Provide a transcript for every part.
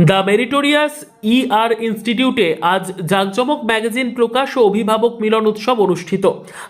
The meritorious ER ইনস্টিটিউটে আজ জাঁকজমক ম্যাগাজিন প্রকাশ ও অভিভাবক মিলন উৎসব অনুষ্ঠিত।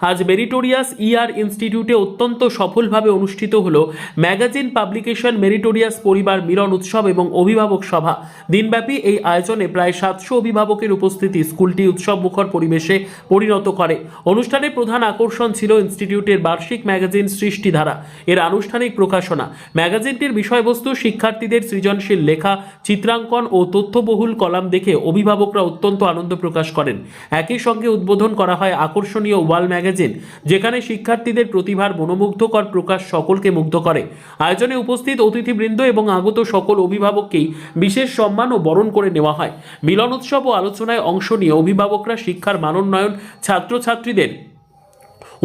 আজ মেরিটোরিয়াস ইআর ইনস্টিটিউটে অত্যন্ত সফলভাবে অনুষ্ঠিত হল ম্যাগাজিন পাবলিকেশন মেরিটোরিয়াস পরিবার মিলন উৎসব এবং অভিভাবক সভা। দিনব্যাপী এই আয়োজনে প্রায় সাতশো অভিভাবকের উপস্থিতি স্কুলটি উৎসব মুখর পরিবেশে পরিণত করে। অনুষ্ঠানে প্রধান আকর্ষণ ছিল ইনস্টিটিউটের বার্ষিক ম্যাগাজিন সৃষ্টিধারা। এর আনুষ্ঠানিক প্রকাশনা। ম্যাগাজিনটির বিষয়বস্তু শিক্ষার্থীদের সৃজনশীল লেখা, চিত্রাঙ্কন ও তথ্যবহুল কলাম দেখে অভিভাবকরা অত্যন্ত আনন্দ প্রকাশ করেন। একই সঙ্গে উদ্বোধন করা হয় আকর্ষণীয় ওয়াল ম্যাগাজিন, যেখানে শিক্ষার্থীদের প্রতিভার মনোমুগ্ধকর প্রকাশ সকলকে মুগ্ধ করে। আয়োজনে উপস্থিত অতিথিবৃন্দ এবং আগত সকল অভিভাবককেই বিশেষ সম্মান ও বরণ করে নেওয়া হয়। মিলন উৎসব ও আলোচনায় অংশ নিয়ে অভিভাবকরা শিক্ষার মানোন্নয়ন, ছাত্রছাত্রীদের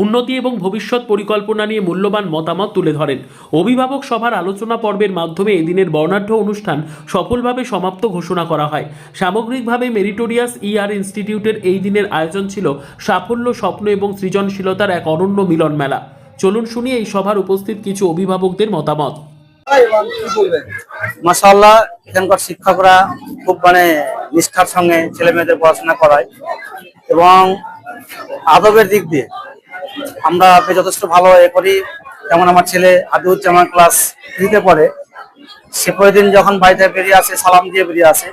উন্নতি এবং ভবিষ্যৎ পরিকল্পনা নিয়ে মূল্যবান মতামত তুলে ধরেন। অভিভাবক সভার আলোচনা পর্বের মাধ্যমে এদিনের বর্ণাঢ্য অনুষ্ঠান সফলভাবে সমাপ্ত ঘোষণা করা হয়। সামগ্রিকভাবে মেরিটোরিয়াস ইআর ইনস্টিটিউটের এই দিনের আয়োজন ছিল সাফল্য, স্বপ্ন এবং সৃজনশীলতার এক অনন্য মিলন মেলা। চলুন শুনি এই সভার উপস্থিত কিছু অভিভাবকদের মতামত। মাসাল্লাহ এখানকার শিক্ষকরা খুব মানে নিষ্ঠার সঙ্গে ছেলে মেয়েদের পড়াশোনা করায় এবং আদবের দিক দিয়ে আমরা যথেষ্ট ভালো এ করি। যেমন আমার ছেলে আদিউজ্জামান ক্লাস থ্রিতে পড়ে। সে প্রতিদিন যখন বাড়িতে বেরিয়ে আসে সালাম দিয়ে বেরিয়ে আসে।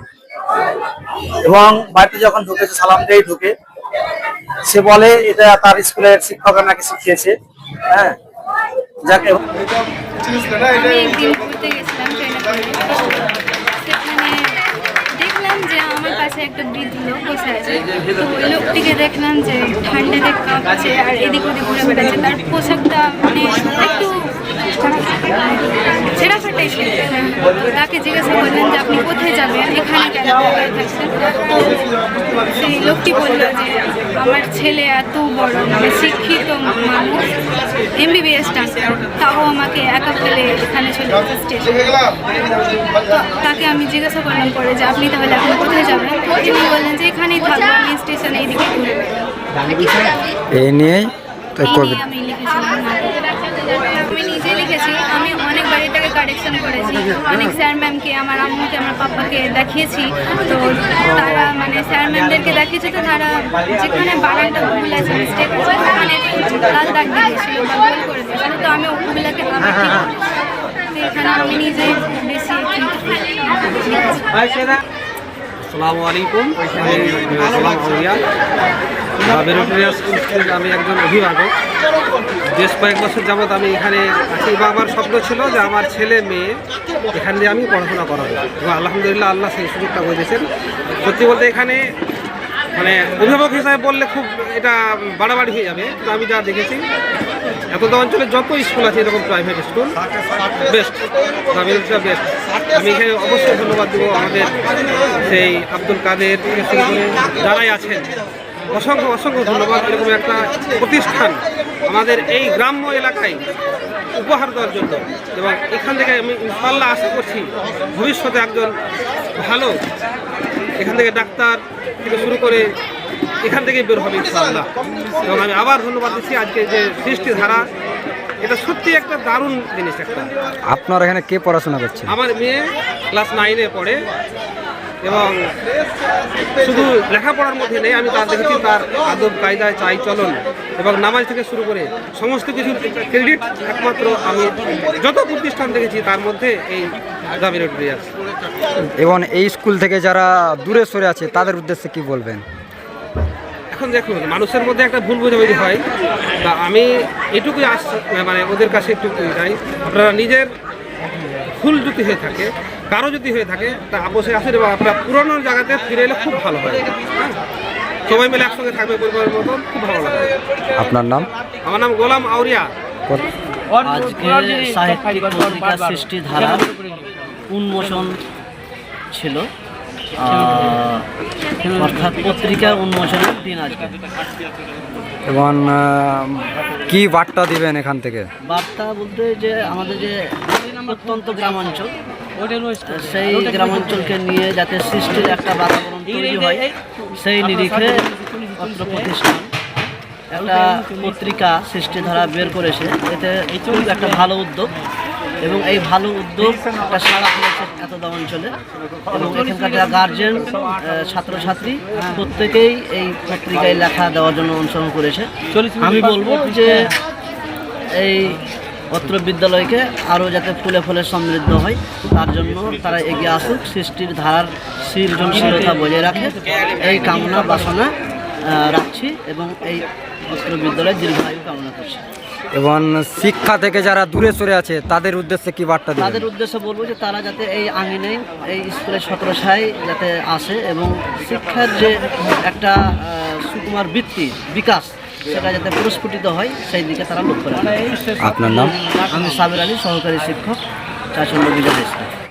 এবং বাড়িতে যখন ঢুকেছে সালাম দিয়েই ঢুকে। সে বলে এটা তার স্কুলের শিক্ষকরা নাকি শিখিয়েছে। হ্যাঁ? যাকে একটা বৃদ্ধ লোক বসে আছে। তো ওই লোকটিকে দেখলাম যে ঠান্ডাতে কাঁপছে আর এদিক ওদিক ঘুরে বেড়াচ্ছে। তার পোশাকটা মানে একটু ছেঁড়া ফাটাই তাকে জিজ্ঞাসা করলেন যে, আপনি কোথায় যাবেন এখানে কেন তো সেই লোকটি বলল যে আমার ছেলে এত বড় মানে শিক্ষিত মানুষ এমবিবিএস ডাক্তার তাও আমাকে একা ফেলে এখানে চলে এসেছে স্টেশনে তো তাকে আমি জিজ্ঞাসা করলাম পরে যে আপনি তাহলে এখন কোথায় যাবেন? তিনি বললেন যে এখানেই থাকব আমি স্টেশনে এইদিকে ঘুরে বেড়াবো। এই নিয়ে আমি কারেকশন করেছি। অনেক স্যার ম্যামকে আমার আম্মুকে আমার পাপাকে দেখিয়েছি। তো তারা মানে স্যার ম্যামদেরকে দেখিয়েছে তো তারা যেখানে বাগানটা ভুল আছে মিস্টেক ওখানে লাল দাগ দিয়েছিল করে দিয়েছিল। তো আমি ওগুলোকে আবার ঠিক এখানে আমি নিজে বেশি। আসসালামু আলাইকুম। আমি একজন অভিভাবক। বেশ কয়েক বছর যাবৎ আমি এখানে আছি। বা আমার স্বপ্ন ছিল যে আমার ছেলে মেয়ে এখান দিয়ে আমি পড়াশোনা করাবো। এবং আলহামদুলিল্লাহ আল্লাহ সেই সুযোগটা দিয়েছেন। সত্যি বলতে এখানে মানে অভিভাবক হিসাবে বললে খুব এটা বাড়াবাড়ি হয়ে যাবে কিন্তু আমি যা দেখেছি এতটা অঞ্চলে যত স্কুল আছে এরকম প্রাইভেট স্কুল বেস্ট বেস্ট আমি এখানে অবশ্যই ধন্যবাদ দেবো আমাদের সেই আব্দুল কাদের যারাই আছেন। অসংখ্য অসংখ্য ধন্যবাদ। এরকম একটা প্রতিষ্ঠান আমাদের এই গ্রাম্য এলাকায় উপহার দেওয়ার জন্য। এবং এখান থেকে আমি ইনশাল্লাহ আশা করছি ভবিষ্যতে একজন ভালো, এখান থেকে ডাক্তার থেকে শুরু করে এখান থেকে বের হবে ইনশাআল্লাহ। এবং আমি আবার ধন্যবাদ দিচ্ছি আজকে যে সৃষ্টি ধারা এটা সত্যি একটা দারুণ জিনিস একটা। আপনার এখানে কে পড়াশোনা করছে? আমার মেয়ে ক্লাস নাইনে পড়ে এবং শুধু লেখাপড়ার মধ্যে নেই আমি তার দেখেছি তার আদব কায়দায় চাই চলন এবং নামাজ থেকে শুরু করে সমস্ত কিছু ক্রেডিট একমাত্র আমি যত প্রতিষ্ঠান দেখেছি তার মধ্যে এই জামির রিয়াজ এবং এই স্কুল থেকে যারা দূরে সরে আছে তাদের উদ্দেশ্যে কি বলবেন? এখন দেখুন মানুষের মধ্যে একটা ভুল বোঝাবুঝি হয় তা আমি এটুকুই আস মানে ওদের কাছে একটু চাই আপনারা নিজের ভুল যদি হয়ে থাকে কারও যদি হয়ে থাকে তা অবশ্যই আসেন এবং আপনারা পুরোনো জায়গাতে ফিরে এলে খুব ভালো হয়। হ্যাঁ? সবাই মিলে একসঙ্গে থাকবে পরিবারের মতন খুব ভালো লাগবে। আপনার নাম? আমার নাম গোলাম আউরিয়া। আজকে সাহিত্যিক পত্রিকা সৃষ্টি ধারা উন্মোচন ছিল। অর্থাৎ পত্রিকা উন্মোচনের দিন আজকে। এবং কি বার্তা দিবেন এখান থেকে? বার্তা বলতে যে আমাদের যে অত্যন্ত গ্রামাঞ্চল সেই গ্রামাঞ্চলকে নিয়ে যাতে সৃষ্টির একটা বাতাবরণ তৈরি হয় সেই নিরিখে পত্র প্রতিষ্ঠান একটা পত্রিকা সৃষ্টিধারা বের করেছে। এতে একটা ভালো উদ্যোগ। এবং এই ভালো উদ্যোগ একটা সাড়া ফেলেছে এতদা অঞ্চলে। এবং এখানকার যারা গার্জেন ছাত্রছাত্রী, প্রত্যেকেই এই পত্রিকায় লেখা দেওয়ার জন্য অনুসরণ করেছে। আমি বলব যে এই অত্র বিদ্যালয়কে আরও যাতে ফুলে ফুলে সমৃদ্ধ হয়, তার জন্য তারা এগিয়ে আসুক, সৃষ্টির ধারার সৃজনশীলতা বজায় রাখে। এই কামনা বাসনা রাখছি এবং এই অত্র বিদ্যালয়ের দীর্ঘায়ু কামনা করছি। এবং শিক্ষা থেকে যারা দূরে সরে আছে তাদের উদ্দেশ্যে কি বার্তা দেবেন? তাদের উদ্দেশ্যে বলব যে তারা যাতে এই আঙিনে এই স্কুলের ছত্রছায় যাতে আসে এবং শিক্ষার যে একটা সুকুমার বৃত্তি বিকাশ সেটা যাতে পুরস্ফুটিত হয় সেই দিকে তারা লক্ষ্য রাখে। আপনার নাম? আমি সাবির আলী সহকারী শিক্ষক চাষন্দ বিজয়